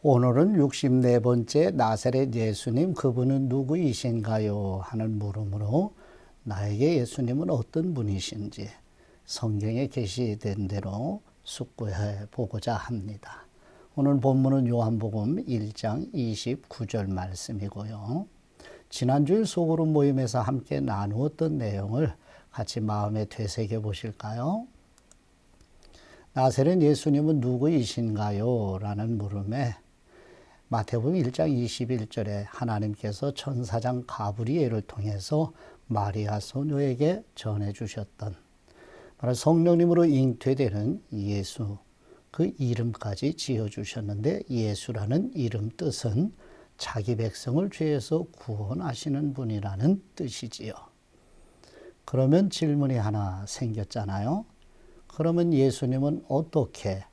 오늘은 64번째 나사렛 예수님 그분은 누구이신가요? 하는 물음으로 나에게 예수님은 어떤 분이신지 성경에 게시된 대로 숙고해 보고자 합니다. 오늘 본문은 요한복음 1장 29절 말씀이고요. 지난주일 소그룹 모임에서 함께 나누었던 내용을 같이 마음에 되새겨 보실까요? 나세렛 예수님은 누구이신가요? 라는 물음에 마태복음 1장 21절에 하나님께서 천사장 가브리엘을 통해서 마리아 소녀에게 전해 주셨던 바로 성령님으로 잉태되는 예수 그 이름까지 지어 주셨는데 예수라는 이름 뜻은 자기 백성을 죄에서 구원하시는 분이라는 뜻이지요. 그러면 질문이 하나 생겼잖아요. 그러면 예수님은 어떻게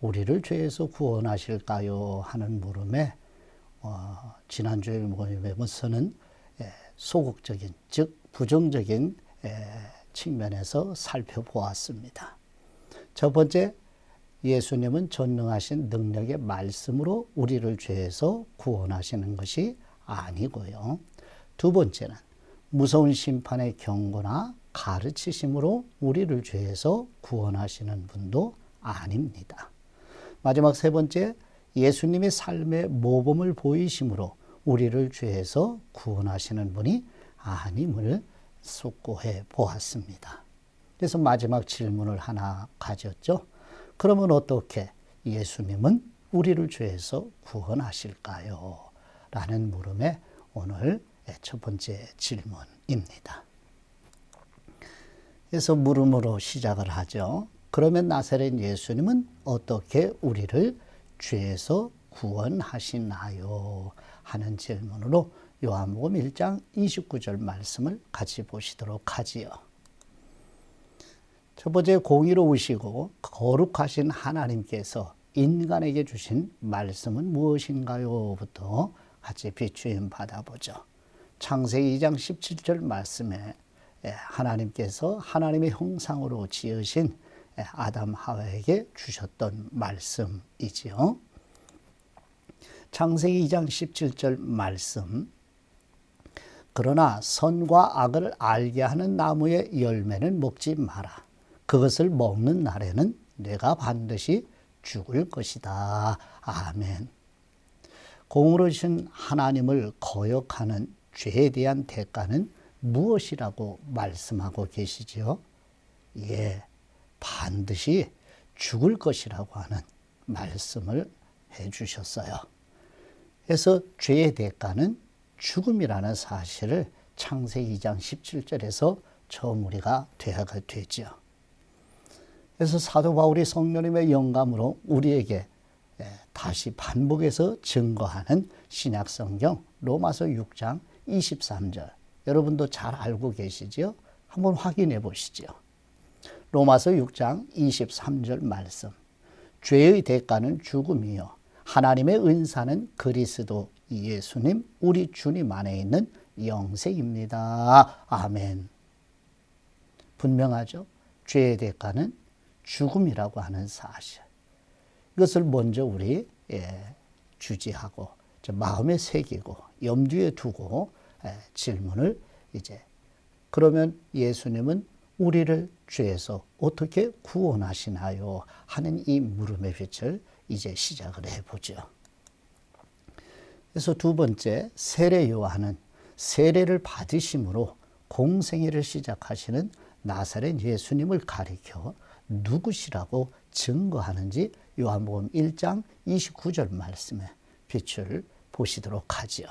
우리를 죄에서 구원하실까요? 하는 물음에 어, 지난주에 모임에서는 예, 소극적인 즉 부정적인 예, 측면에서 살펴보았습니다. 첫 번째 예수님은 전능하신 능력의 말씀으로 우리를 죄에서 구원하시는 것이 아니고요. 두 번째는 무서운 심판의 경고나 가르치심으로 우리를 죄에서 구원하시는 분도 아닙니다. 마지막 세 번째, 예수님의 삶의 모범을 보이심으로 우리를 죄에서 구원하시는 분이 아님을 숙고해 보았습니다. 그래서 마지막 질문을 하나 가졌죠. 그러면 어떻게 예수님은 우리를 죄에서 구원하실까요? 라는 물음에 오늘 첫 번째 질문입니다. 그래서 물음으로 시작을 하죠. 그러면 나사렛 예수님은 어떻게 우리를 죄에서 구원하시나요? 하는 질문으로 요한복음 1장 29절 말씀을 같이 보시도록 하지요. 첫 번째 공의로우시고 거룩하신 하나님께서 인간에게 주신 말씀은 무엇인가요? 부터 같이 비추임 받아보죠. 창세기 2장 17절 말씀에 하나님께서 하나님의 형상으로 지으신 아담 하와에게 주셨던 말씀이지요. 창세기 2장 17절 말씀. 그러나 선과 악을 알게 하는 나무의 열매는 먹지 마라. 그것을 먹는 날에는 내가 반드시 죽을 것이다. 아멘. 공으로 신 하나님을 거역하는 죄에 대한 대가는 무엇이라고 말씀하고 계시지요? 예, 반드시 죽을 것이라고 하는 말씀을 해 주셨어요. 그래서 죄의 대가는 죽음이라는 사실을 창세기 2장 17절에서 처음 우리가 되어가 되죠. 그래서 사도 바울이 성령님의 영감으로 우리에게 예, 다시 반복해서 증거하는 신약 성경 로마서 6장 23절 여러분도 잘 알고 계시지요? 한번 확인해 보시죠. 로마서 6장 23절 말씀. 죄의 대가는 죽음이요. 하나님의 은사는 그리스도 예수님, 우리 주님 안에 있는 영생입니다. 아멘. 분명하죠? 죄의 대가는 죽음이라고 하는 사실. 이것을 먼저 우리 예, 주지하고 마음에 새기고 염두에 두고 예, 질문을 이제 그러면 예수님은 우리를 죄에서 어떻게 구원하시나요? 하는 이 물음의 빛을 이제 시작을 해보죠. 그래서 두 번째 세례 요한은 세례를 받으심으로 공생애를 시작하시는 나사렛 예수님을 가리켜 누구시라고 증거하는지 요한복음 1장 29절 말씀에 빛을 보시도록 하지요. 예,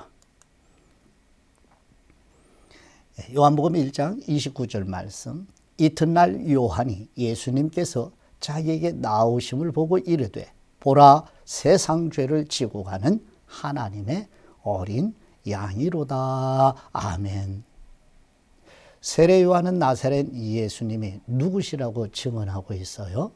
요한복음 1장 29절 말씀 이튿날 요한이 예수님께서 자기에게 나오심을 보고 이르되 보라 세상 죄를 지고 가는 하나님의 어린 양이로다. 아멘. 세례 요한은 나사렛 예수님이 누구시라고 증언하고 있어요?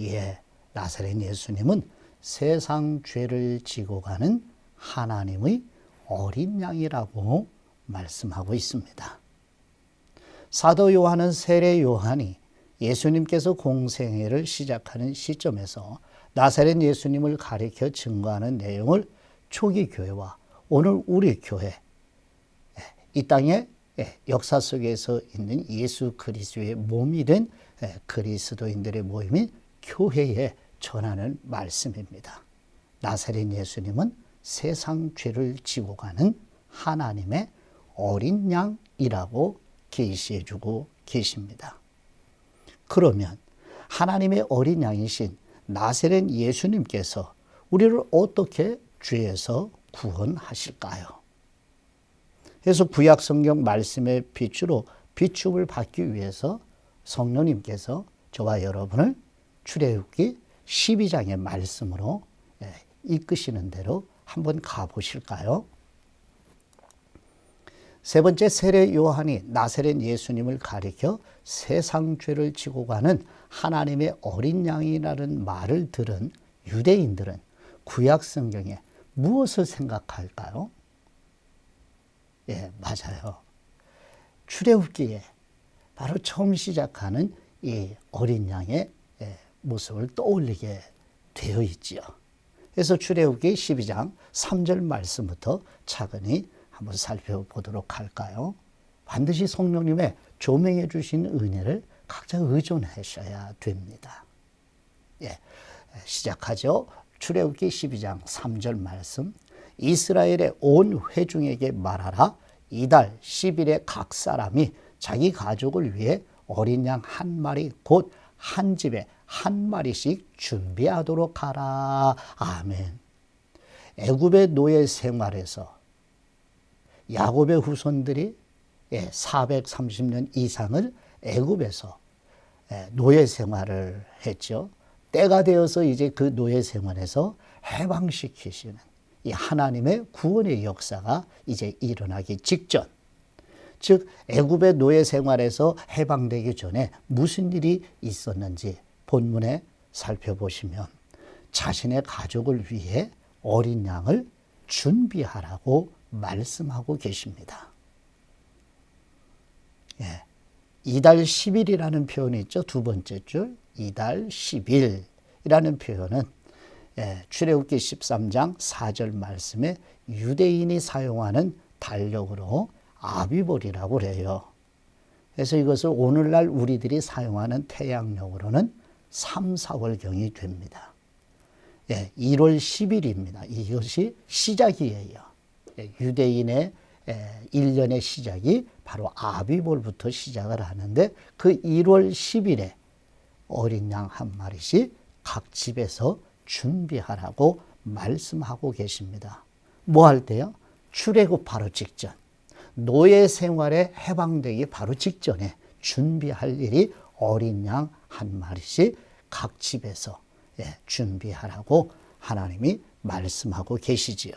예, 나사렛 예수님은 세상 죄를 지고 가는 하나님의 어린 양이라고 말씀하고 있습니다. 사도 요한은 세례 요한이 예수님께서 공생애를 시작하는 시점에서 나사렛 예수님을 가리켜 증거하는 내용을 초기 교회와 오늘 우리 교회 예, 이 땅에 예, 역사 속에서 있는 예수 그리스도의 몸이 된 예, 그리스도인들의 모임인 교회에 전하는 말씀입니다. 나사렛 예수님은 세상 죄를 지고 가는 하나님의 어린 양이라고 계시해 주고 계십니다. 그러면 하나님의 어린 양이신 나세렛 예수님께서 우리를 어떻게 죄에서 구원하실까요? 그래서 구약 성경 말씀의 빛으로 비춤을 받기 위해서 성령님께서 저와 여러분을 출애굽기 12장의 말씀으로 예, 이끄시는 대로 한번 가보실까요? 세 번째 세례 요한이 나세렛 예수님을 가리켜 세상 죄를 지고 가는 하나님의 어린 양이라는 말을 들은 유대인들은 구약 성경에 무엇을 생각할까요? 예, 맞아요. 출애굽기에 바로 처음 시작하는 이 어린 양의 예, 모습을 떠올리게 되어 있지요. 그래서 출애굽기 12장 3절 말씀부터 차근히 한번 살펴보도록 할까요? 반드시 성령님의 조명해 주신 은혜를 각자 의존하셔야 됩니다. 예, 시작하죠. 출애굽기 12장 3절 말씀. 이스라엘의 온 회중에게 말하라. 이달 10일에 각 사람이 자기 가족을 위해 어린 양 한 마리 곧 한 집에 한 마리씩 준비하도록 하라. 아멘. 애굽의 노예 생활에서 야곱의 후손들이 430년 예, 이상을 애굽에서 예, 노예 생활을 했죠. 때가 되어서 이제 그 노예 생활에서 해방시키시는 이 하나님의 구원의 역사가 이제 일어나기 직전. 즉 애굽의 노예 생활에서 해방되기 전에 무슨 일이 있었는지 본문에 살펴보시면 자신의 가족을 위해 어린 양을 준비하라고 말씀하고 계십니다. 예. 이달 10일이라는 표현이 있죠. 두 번째 줄. 이달 10일이라는 표현은 예, 출애굽기 13장 4절 말씀에 유대인이 사용하는 달력으로 아비볼이라고 그래요. 그래서 이것을 오늘날 우리들이 사용하는 태양력으로는 3, 4월경이 됩니다. 예, 1월 10일입니다. 이것이 시작이에요. 예, 유대인의 1년의 시작이 바로 아비볼부터 시작을 하는데 그 1월 10일에 어린 양 한 마리씩 각 집에서 준비하라고 말씀하고 계십니다. 뭐 할 때요? 출애굽 바로 직전. 노예 생활에 해방되기 바로 직전에 준비할 일이 어린 양 한 마리씩 각 집에서 예, 준비하라고 하나님이 말씀하고 계시지요.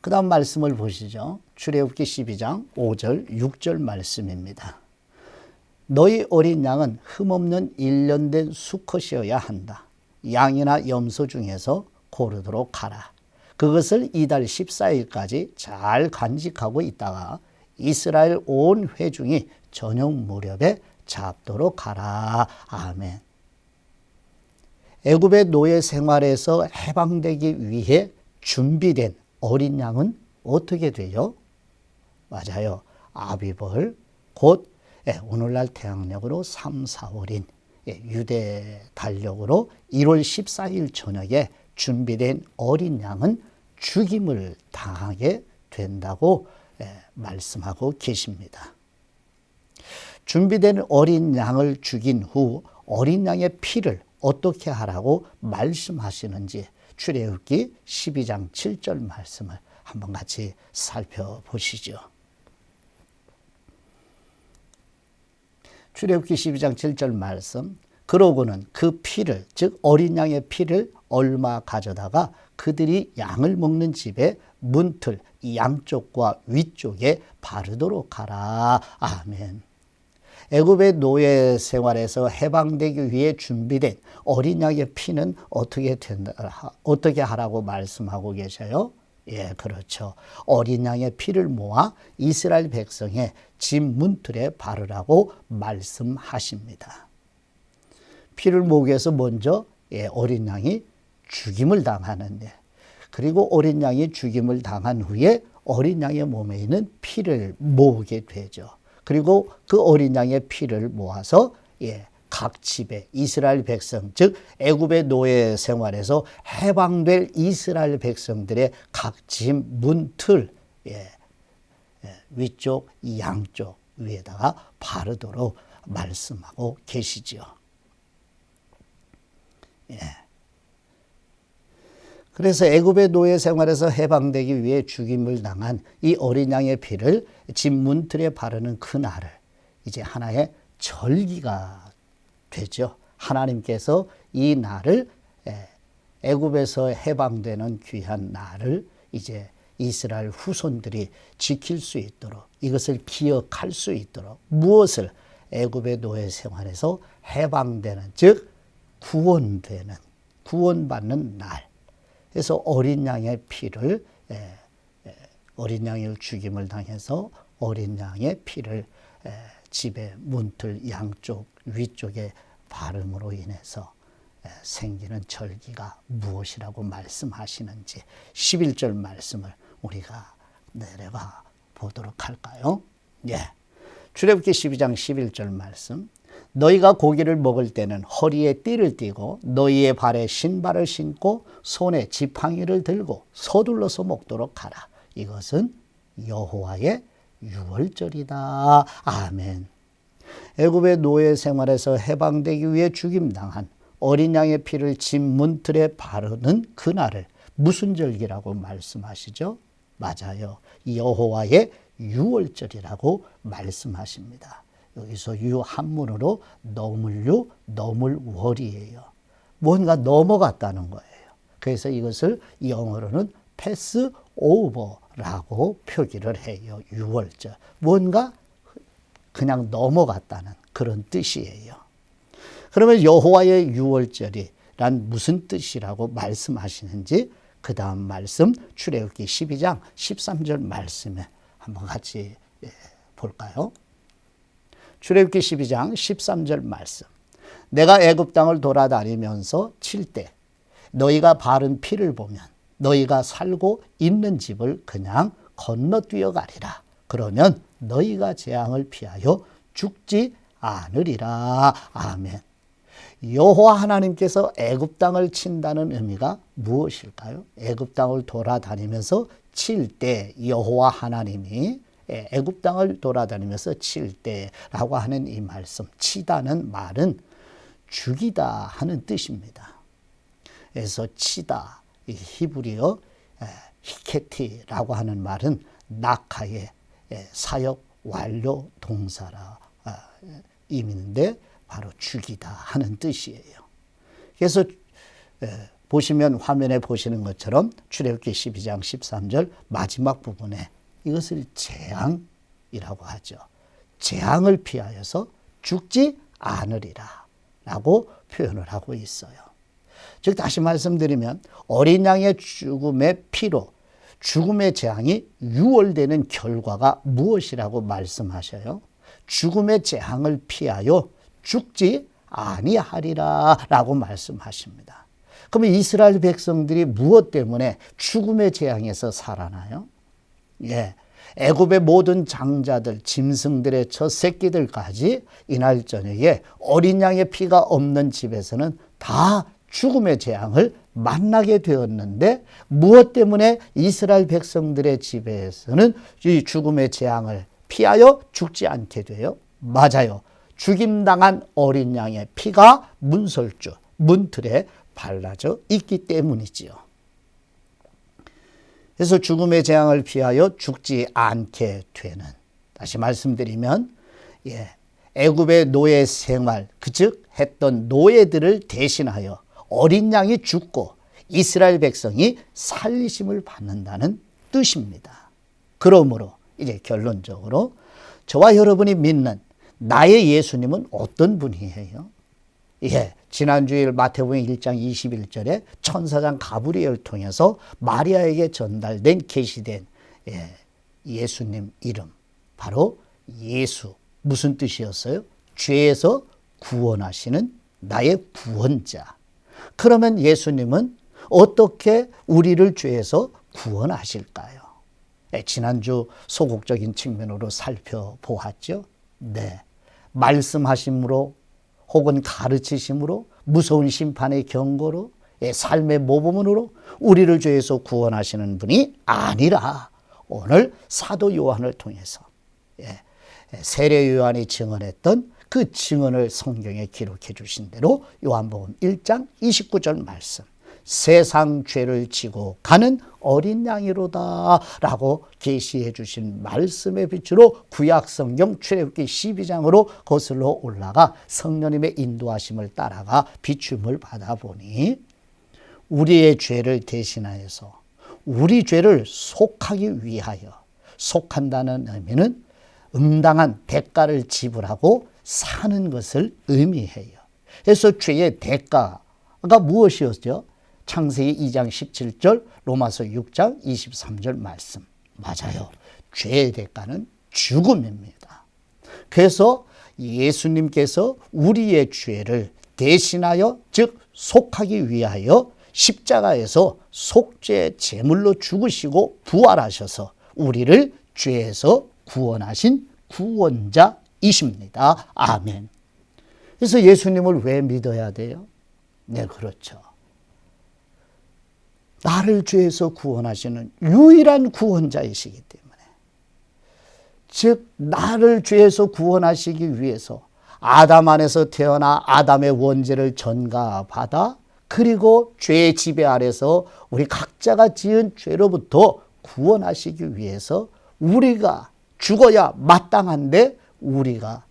그 다음 말씀을 보시죠. 출애굽기 12장 5절 6절 말씀입니다. 너희 어린 양은 흠없는 일년된 수컷이어야 한다. 양이나 염소 중에서 고르도록 하라. 그것을 이달 14일까지 잘 간직하고 있다가 이스라엘 온 회중이 저녁 무렵에 잡도록 하라. 아멘. 애굽의 노예 생활에서 해방되기 위해 준비된 어린 양은 어떻게 돼요? 맞아요. 아비벌 곧 예, 오늘날 태양력으로 3, 4월인 예, 유대 달력으로 1월 14일 저녁에 준비된 어린 양은 죽임을 당하게 된다고 예, 말씀하고 계십니다. 준비된 어린 양을 죽인 후 어린 양의 피를 어떻게 하라고 말씀하시는지 출애굽기 12장 7절 말씀을 한번 같이 살펴보시죠. 출애굽기 12장 7절 말씀 그러고는 그 피를 즉 어린 양의 피를 얼마 가져다가 그들이 양을 먹는 집에 문틀 양쪽과 위쪽에 바르도록 하라. 아멘. 애굽의 노예 생활에서 해방되기 위해 준비된 어린 양의 피는 어떻게 된다, 어떻게 하라고 말씀하고 계셔요? 예, 그렇죠. 어린 양의 피를 모아 이스라엘 백성의 집 문틀에 바르라고 말씀하십니다. 피를 모으기 위해서 먼저 예, 어린 양이 죽임을 당하는데 그리고 어린 양이 죽임을 당한 후에 어린 양의 몸에 있는 피를 모으게 되죠. 그리고 그 어린 양의 피를 모아서 예, 각 집에 이스라엘 백성 즉 애굽의 노예 생활에서 해방될 이스라엘 백성들의 각집 문틀 예, 예, 위쪽 양쪽 위에다가 바르도록 말씀하고 계시지요. 예. 그래서 애굽의 노예 생활에서 해방되기 위해 죽임을 당한 이 어린 양의 피를 집 문틀에 바르는 그 날을 이제 하나의 절기가 되죠. 하나님께서 이 날을 애굽에서 해방되는 귀한 날을 이제 이스라엘 후손들이 지킬 수 있도록 이것을 기억할 수 있도록 무엇을 애굽의 노예 생활에서 해방되는 즉 구원되는 구원받는 날. 그래서 어린 양의 피를 어린 양의 죽임을 당해서 어린 양의 피를 집의 문틀 양쪽 위쪽에 바름으로 인해서 생기는 절기가 무엇이라고 말씀하시는지 11절 말씀을 우리가 내려가 보도록 할까요? 예. 출애굽기 12장 11절 말씀. 너희가 고기를 먹을 때는 허리에 띠를 띠고 너희의 발에 신발을 신고 손에 지팡이를 들고 서둘러서 먹도록 하라. 이것은 여호와의 유월절이다. 아멘. 애굽의 노예 생활에서 해방되기 위해 죽임당한 어린 양의 피를 집 문틀에 바르는 그날을 무슨 절기라고 말씀하시죠? 맞아요. 여호와의 유월절이라고 말씀하십니다. 여기서 유 한문으로 너물유, 너물월이에요. 뭔가 넘어갔다는 거예요. 그래서 이것을 영어로는 패스 오버라고 표기를 해요. 유월절. 뭔가 그냥 넘어갔다는 그런 뜻이에요. 그러면 여호와의 유월절이란 무슨 뜻이라고 말씀하시는지 그 다음 말씀 출애굽기 12장 13절 말씀에 한번 같이 예, 볼까요? 출애굽기 12장 13절 말씀. 내가 애굽 땅을 돌아다니면서 칠 때 너희가 바른 피를 보면 너희가 살고 있는 집을 그냥 건너뛰어 가리라. 그러면 너희가 재앙을 피하여 죽지 않으리라. 아멘. 여호와 하나님께서 애굽 땅을 친다는 의미가 무엇일까요? 애굽 땅을 돌아다니면서 칠 때 여호와 하나님이 애굽 땅을 돌아다니면서 칠 때라고 하는 이 말씀 치다는 말은 죽이다 하는 뜻입니다. 그래서 치다 이 히브리어 히케티라고 하는 말은 낙하의 사역 완료 동사라 의미인데 바로 죽이다 하는 뜻이에요. 그래서 보시면 화면에 보시는 것처럼 출애굽기 12장 13절 마지막 부분에 이것을 재앙이라고 하죠. 재앙을 피하여서 죽지 않으리라 라고 표현을 하고 있어요. 즉 다시 말씀드리면 어린 양의 죽음의 피로 죽음의 재앙이 유월되는 결과가 무엇이라고 말씀하셔요? 죽음의 재앙을 피하여 죽지 아니하리라 라고 말씀하십니다. 그러면 이스라엘 백성들이 무엇 때문에 죽음의 재앙에서 살아나요? 예. 애굽의 모든 장자들, 짐승들의 첫 새끼들까지 이날 저녁에 어린 양의 피가 없는 집에서는 다 죽음의 재앙을 만나게 되었는데 무엇 때문에 이스라엘 백성들의 집에서는 이 죽음의 재앙을 피하여 죽지 않게 돼요? 맞아요. 죽임당한 어린 양의 피가 문설주, 문틀에 발라져 있기 때문이지요. 그래서 죽음의 재앙을 피하여 죽지 않게 되는 다시 말씀드리면 예, 애굽의 노예 생활 그즉 했던 노예들을 대신하여 어린 양이 죽고 이스라엘 백성이 살리심을 받는다는 뜻입니다. 그러므로 이제 결론적으로 저와 여러분이 믿는 나의 예수님은 어떤 분이에요? 예, 지난주일 마태복음 1장 21절에 천사장 가브리엘 통해서 마리아에게 전달된 계시된 예, 예수님 이름 바로 예수 무슨 뜻이었어요? 죄에서 구원하시는 나의 구원자. 그러면 예수님은 어떻게 우리를 죄에서 구원하실까요? 네, 지난주 소극적인 측면으로 살펴보았죠. 네. 말씀하심으로 혹은 가르치심으로 무서운 심판의 경고로 예, 삶의 모범으로 우리를 죄에서 구원하시는 분이 아니라 오늘 사도 요한을 통해서 예, 세례 요한이 증언했던 그 증언을 성경에 기록해 주신 대로 요한복음 1장 29절 말씀 세상 죄를 지고 가는 어린 양이로다 라고 계시해 주신 말씀의 빛으로 구약 성경 출애굽기 12장으로 거슬러 올라가 성령님의 인도하심을 따라가 비춤을 받아 보니 우리의 죄를 대신하여서 우리 죄를 속하기 위하여 속한다는 의미는 응당한 대가를 지불하고 사는 것을 의미해요. 그래서 죄의 대가가 무엇이었죠? 창세기 2장 17절, 로마서 6장 23절 말씀. 맞아요. 죄의 대가는 죽음입니다. 그래서 예수님께서 우리의 죄를 대신하여 즉 속하기 위하여 십자가에서 속죄 제물로 죽으시고 부활하셔서 우리를 죄에서 구원하신 구원자이십니다. 아멘. 그래서 예수님을 왜 믿어야 돼요? 네, 그렇죠. 나를 죄에서 구원하시는 유일한 구원자이시기 때문에. 즉, 나를 죄에서 구원하시기 위해서 아담 안에서 태어나 아담의 원죄를 전가받아 그리고 죄의 지배 아래서 우리 각자가 지은 죄로부터 구원하시기 위해서 우리가 죽어야 마땅한데 우리가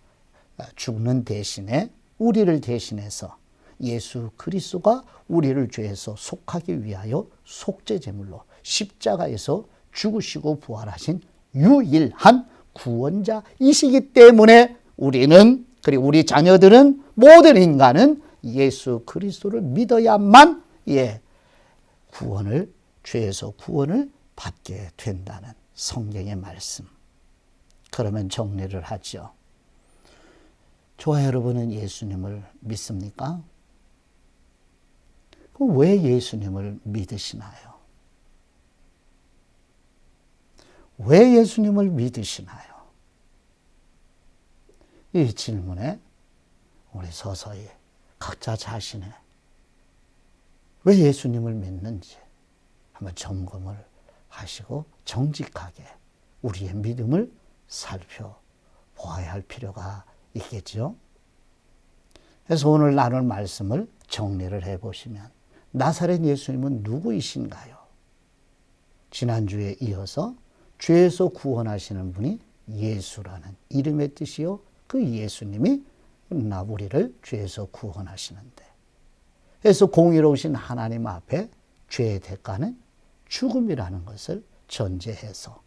죽는 대신에 우리를 대신해서 예수 그리스도가 우리를 죄에서 속하기 위하여 속죄 제물로 십자가에서 죽으시고 부활하신 유일한 구원자이시기 때문에 우리는 그리고 우리 자녀들은 모든 인간은 예수 그리스도를 믿어야만 예 구원을 죄에서 구원을 받게 된다는 성경의 말씀. 그러면 정리를 하죠. 저와 여러분은 예수님을 믿습니까? 왜 예수님을 믿으시나요? 왜 예수님을 믿으시나요? 이 질문에 우리 서서히 각자 자신의 왜 예수님을 믿는지 한번 점검을 하시고 정직하게 우리의 믿음을 살펴보아야 할 필요가 있겠죠. 그래서 오늘 나눌 말씀을 정리를 해보시면 나사렛 예수님은 누구이신가요? 지난주에 이어서 죄에서 구원하시는 분이 예수라는 이름의 뜻이요. 그 예수님이 나 우리를 죄에서 구원하시는데. 그래서 공의로우신 하나님 앞에 죄의 대가는 죽음이라는 것을 전제해서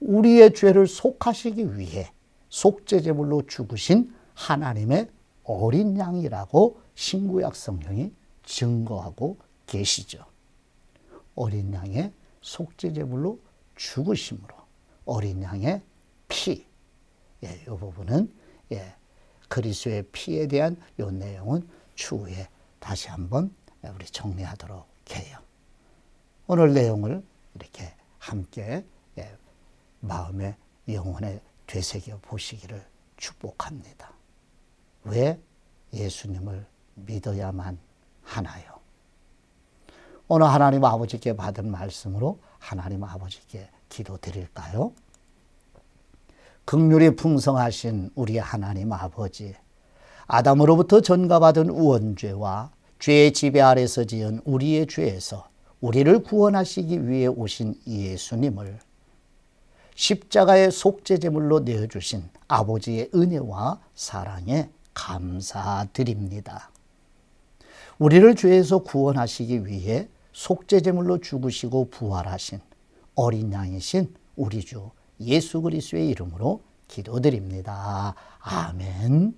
우리의 죄를 속하시기 위해 속죄제물로 죽으신 하나님의 어린 양이라고 신구약 성경이 증거하고 계시죠. 어린 양의 속죄제물로 죽으심으로 어린 양의 피, 예, 이 부분은 예, 그리스도의 피에 대한 이 내용은 추후에 다시 한번 우리 정리하도록 해요. 오늘 내용을 이렇게 함께 예, 마음의 영혼에 되새겨 보시기를 축복합니다. 왜 예수님을 믿어야만 하나요? 오늘 하나님 아버지께 받은 말씀으로 하나님 아버지께 기도 드릴까요? 극률이 풍성하신 우리 하나님 아버지, 아담으로부터 전가받은 우원죄와 죄의 지배 아래서 지은 우리의 죄에서 우리를 구원하시기 위해 오신 예수님을 십자가의 속죄제물로 내어주신 아버지의 은혜와 사랑에 감사드립니다. 우리를 죄에서 구원하시기 위해 속죄제물로 죽으시고 부활하신 어린 양이신 우리 주 예수 그리스도의 이름으로 기도드립니다. 아멘.